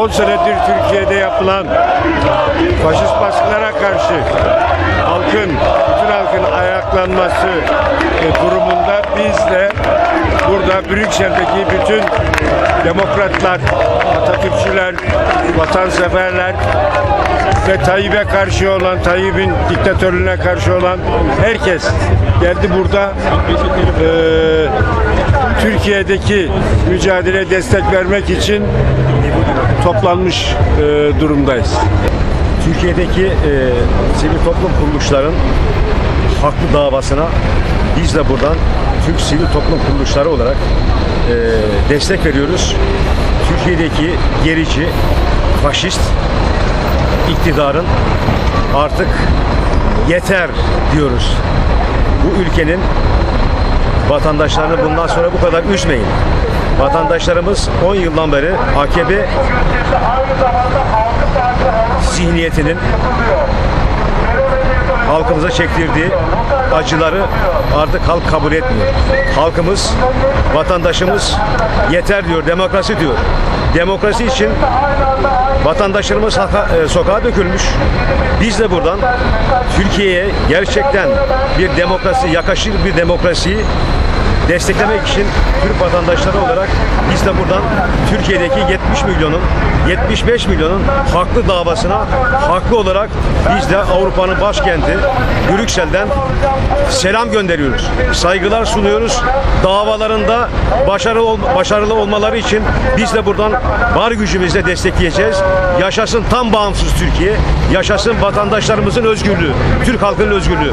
10 senedir Türkiye'de yapılan faşist baskılara karşı halkın, bütün halkın ayaklanması e, durumunda biz de burada Brüksel'deki bütün demokratlar, Atatürkçüler, vatanseverler ve Tayyip'e karşı olan, Tayyip'in diktatörlüğüne karşı olan herkes geldi burada. Ee, Türkiye'deki mücadeleye destek vermek için toplanmış eee, durumdayız. Türkiye'deki e, sivil toplum kuruluşların haklı davasına biz de buradan Türk sivil toplum kuruluşları olarak e, destek veriyoruz. Türkiye'deki gerici, faşist iktidarın artık yeter diyoruz. Bu ülkenin vatandaşlarını bundan sonra bu kadar üzmeyin. Vatandaşlarımız 10 yıldan beri AKP zihniyetinin halkımıza çektirdiği acıları artık halk kabul etmiyor. Halkımız, vatandaşımız yeter diyor, demokrasi diyor. Demokrasi için vatandaşlarımız e, sokağa dökülmüş. Biz de buradan Türkiye'ye gerçekten bir demokrasi, yakışır bir demokrasiyi desteklemek için Türk vatandaşları olarak biz de buradan Türkiye'deki 70 milyonun 75 milyonun haklı davasına haklı olarak biz de Avrupa'nın başkenti Brüksel'den selam gönderiyoruz. Saygılar sunuyoruz. Davalarında başarılı ol- başarılı olmaları için biz de buradan var gücümüzle destekleyeceğiz. Yaşasın tam bağımsız Türkiye. Yaşasın vatandaşlarımızın özgürlüğü. Türk halkının özgürlüğü.